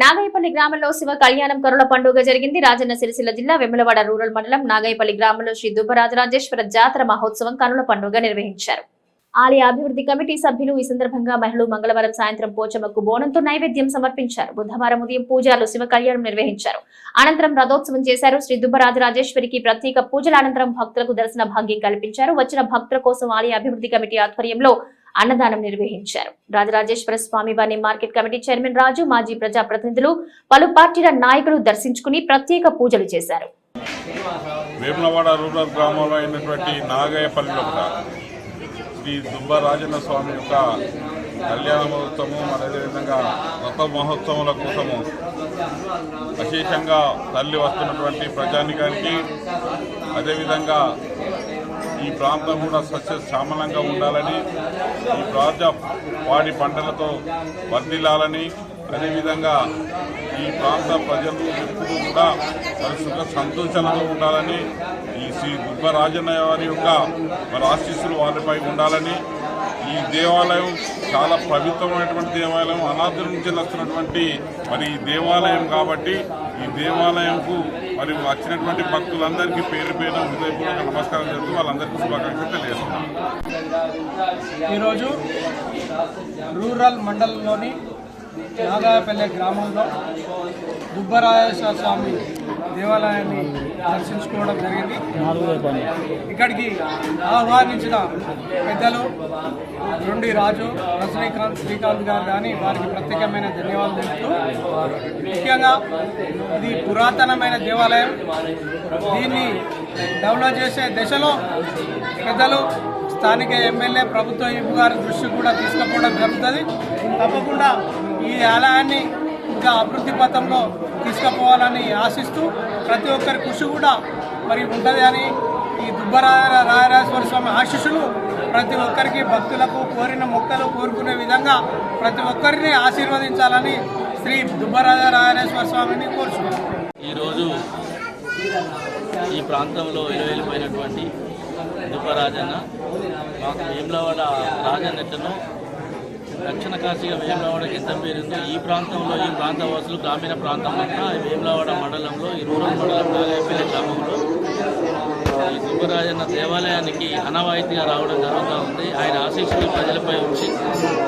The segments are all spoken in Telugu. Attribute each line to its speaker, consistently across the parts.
Speaker 1: నాగైపల్లి గ్రామంలో శివ కళ్యాణం కరుల పండుగ జరిగింది. రాజన్న సిరిసిల్ల జిల్లా వెములవాడ రూరల్ మండలం నాగైపల్లి గ్రామంలో శ్రీ దుబ్బరాజరాజేశ్వర జాతర మహోత్సవం కనుల పండుగ నిర్వహించారు. ఆలయ అభివృద్ధి కమిటీ సభ్యులు ఈ సందర్భంగా మహిళలు మంగళవారం సాయంత్రం పోచమ్మకు బోనంతో నైవేద్యం సమర్పించారు. బుధవారం ఉదయం పూజలు శివ కళ్యాణం నిర్వహించారు. అనంతరం రథోత్సవం చేశారు. శ్రీ దుబ్బరాజరాజేశ్వరికి ప్రత్యేక పూజల అనంతరం భక్తులకు దర్శన భాగ్యం కల్పించారు. వచ్చిన భక్తుల కోసం ఆలయ అభివృద్ధి కమిటీ ఆధ్వర్యంలో అన్నదానం నిర్వహించారు. రాజరాజేశ్వర స్వామి వారిని మార్కెట్ కమిటీ చైర్మన్ రాజు మాజీ ప్రజాప్రతినిధులు పలు పార్టీల నాయకులు దర్శించుకుని ప్రత్యేక పూజలు చేశారు.
Speaker 2: వేములవాడ రూరల్ గ్రామంలో అయినటువంటి నాగయ్యపల్లిలో కూడా శ్రీ దుబ్బరాజన్న స్వామి యొక్క కళ్యాణ మహోత్సవము మరి అదేవిధంగా రథ మహోత్సవాల కోసము విశేషంగా తల్లి వస్తున్నటువంటి ప్రజానికానికి అదేవిధంగా ఈ ప్రాంతం కూడా సస్య శ్యామలంగా ఉండాలని ఈ ప్రాంత వాడి పంటలతో వర్ధిల్లాలని అదేవిధంగా ఈ ప్రాంత ప్రజలు ఎప్పుడు కూడా మరి సుఖ సంతోషాలతో ఉండాలని ఈ శ్రీ దుబ్బరాజన్న వారి యొక్క మరి ఆశీస్సులు వారిపై ఉండాలని ఈ దేవాలయం చాలా పవిత్రమైనటువంటి దేవాలయం అనాథుల నుంచి వస్తున్నటువంటి మరి ఈ దేవాలయం కాబట్టి ఈ దేవాలయంకు మరి వచ్చినటువంటి భక్తులందరికీ పేరు పేరు హృదయపూర్వక నమస్కారం చేస్తూ వాళ్ళందరికీ శుభాకాంక్షలు తెలియజేస్తున్నాం.
Speaker 3: ఈరోజు రూరల్ మండలంలోని నాగాపల్లె గ్రామంలో దుబ్బరాజేశ్వర స్వామి దేవాలయాన్ని దర్శించుకోవడం జరిగింది. ఇక్కడికి ఆహ్వానించిన పెద్దలు రెండి రాజు రజనీకాంత్ శ్రీకాంత్ గారు కానీ వారికి ప్రత్యేకమైన ధన్యవాదాలు తెలుపుతూ ముఖ్యంగా ఇది పురాతనమైన దేవాలయం. దీన్ని డెవలప్ చేసే దశలో పెద్దలు స్థానిక ఎమ్మెల్యే ప్రభుత్వ ఇప్పు గారి దృష్టికి కూడా తీసుకుపోవడం జరుగుతుంది. తప్పకుండా ఈ ఆలయాన్ని ఇంకా అభివృద్ధి పథంలో తీసుకుపోవాలని ఆశిస్తూ ప్రతి ఒక్కరి కృషి కూడా మరి ఉంటుంది అని ఈ దుబ్బరాయ రాయరాజేశ్వర స్వామి ఆశీస్సులు ప్రతి ఒక్కరికి భక్తులకు కోరిన మొక్కలు కోరుకునే విధంగా ప్రతి ఒక్కరిని ఆశీర్వదించాలని శ్రీ దుబ్బరాజ రాయరేశ్వర స్వామిని కోరుచున్నాను
Speaker 4: ఈరోజు ఈ ప్రాంతంలో ఇలవెళ్ళిపోయినటువంటి దుబ్బరాజన్న మాకు వేములవాడ రాజన్నెట్టను దక్షిణ కాశీగా వేములవాడకి ఎంత పేరుందో. ఈ ప్రాంతంలో ఈ ప్రాంత వాసులు గ్రామీణ ప్రాంతంలో వేములవాడ మండలంలో ఈ రూరల్ మండలంలో నాగేపల్లి గ్రామంలో. ఈ సుబ్బరాజన్న దేవాలయానికి అనవాయితీగా రావడం జరుగుతూ ఉంది. ఆయన ఆశీస్సులు ప్రజలపై ఉంచి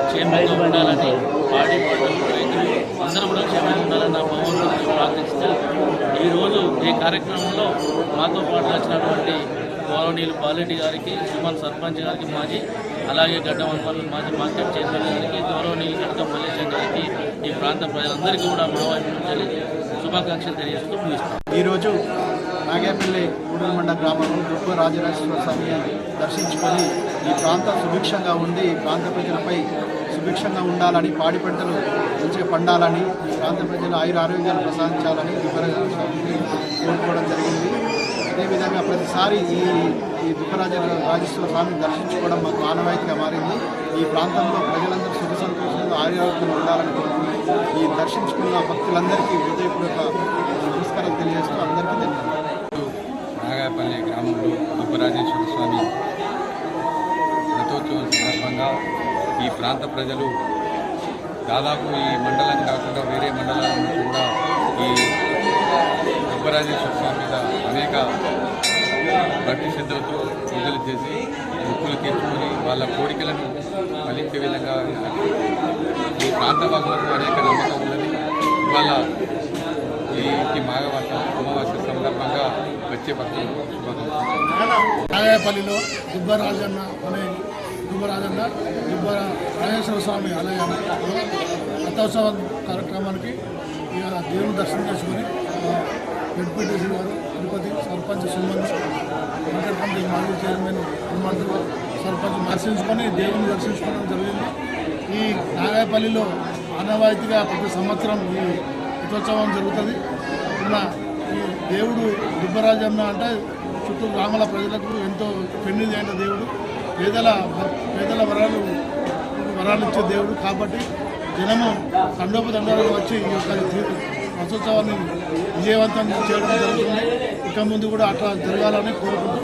Speaker 4: క్షేమంగా ఉండాలని పాడి పంటలు రైతులు అందరూ కూడా క్షేమంగా ఉండాలని నా భగవంతుడిని ప్రార్థిస్తే. ఈరోజు ఈ కార్యక్రమంలో మాతో పాటు వచ్చినటువంటి గౌరవనీయులు బాలెడ్డి గారికి సుమన్ సర్పంచ్ గారికి మాజీ అలాగే గడ్డ వన్మల్ మాజీ మార్కెట్ చైర్మన్ గారికి గౌరవనీయులు గడ్డ మల్లేశం గారికి ఈ ప్రాంత ప్రజలందరికీ కూడా మా వైపు నుంచి శుభాకాంక్షలు తెలియజేస్తూ ముగిస్తాం
Speaker 5: ఈరోజు నాగేపల్లి ఉడలమండ గ్రామంలో దుర్గ రాజరాజేశ్వర స్వామిని దర్శించుకొని ఈ ప్రాంతం సుభిక్షంగా ఉండి ఈ ప్రాంత ప్రజలపై సుభిక్షంగా ఉండాలని పాడి పంటలు మంచిగా పండాలని ఈ ప్రాంత ప్రజలు ఆయుర ఆరోగ్యాలు ప్రసాదించాలని దుబ్బరాజ స్వామిని కోరుకోవడం జరిగింది. అదేవిధంగా ప్రతిసారి ఈ ఈ దుఃఖరాజ రాజేశ్వర స్వామిని దర్శించుకోవడం మాకు ఆనవాయితీగా మారింది. ఈ ప్రాంతంలో ప్రజలందరూ సుఖ సంతోషంగా ఆరోగ్యం ఉండాలని కోరుకుని ఈ దర్శించుకున్న భక్తులందరికీ హృదయపూర్వక నమస్కారం తెలియజేస్తూ అందరికీ ధన్యవాదాలు.
Speaker 6: నాగాపల్లి గ్రామంలో దుఃఖరాజేశ్వర స్వామి రథోత్సవం సందర్భంగా ఈ ప్రాంత ప్రజలు దాదాపు ఈ మండలం కాకుండా వేరే మండలాల నుంచి కూడా ఈ దుబ్బరాజేశ్వర స్వామి మీద అనేక భక్తి శ్రద్ధలతో పూజలు చేసి ముక్కులు తీర్చుకొని వాళ్ళ కోరికలను ఫలించే విధంగా ఈ ప్రాంత భాగంలో అనేక నమ్మకం ఉన్నది. ఇవాళ ఈ మాఘవాస మాఘమాస అమావాస్య సందర్భంగా వచ్చే భక్తులు శుభాకాంక్షలు.
Speaker 7: నాగాయపల్లిలో దుబ్బరాజన్న అనే దుబ్బరాజన్న దుబ్బ రాజేశ్వర స్వామి ఆలయాన్ని రథోత్సవం కార్యక్రమానికి ఇక దేవుని దర్శనం చేసుకొని వెంకటేశ్వర గారు తిరుపతి సర్పంచ్ సుమన్ మాజీ చైర్మన్ హనుమంతుడు సర్పంచ్ దర్శించుకొని దేవుని దర్శించుకోవడం జరిగింది. ఈ నాగాయపల్లిలో ఆనవాయితీగా ప్రతి సంవత్సరం ఈ రథోత్సవం జరుగుతుంది. ఉన్న ఈ దేవుడు దుబ్బరాజమ్మ అంటే చుట్టూ గ్రామాల ప్రజలకు ఎంతో పెన్నిది అయిన దేవుడు. పేదల పేదల వరాలు వరాలు ఇచ్చే దేవుడు కాబట్టి జనము తండోపతండాలుగా వచ్చి ఈ యొక్క రథోత్సవాన్ని విజయవంతం చేయడం జరుగుతుంది. ఇంకా ముందు కూడా అట్లా జరగాలని కోరుకుంటున్నాను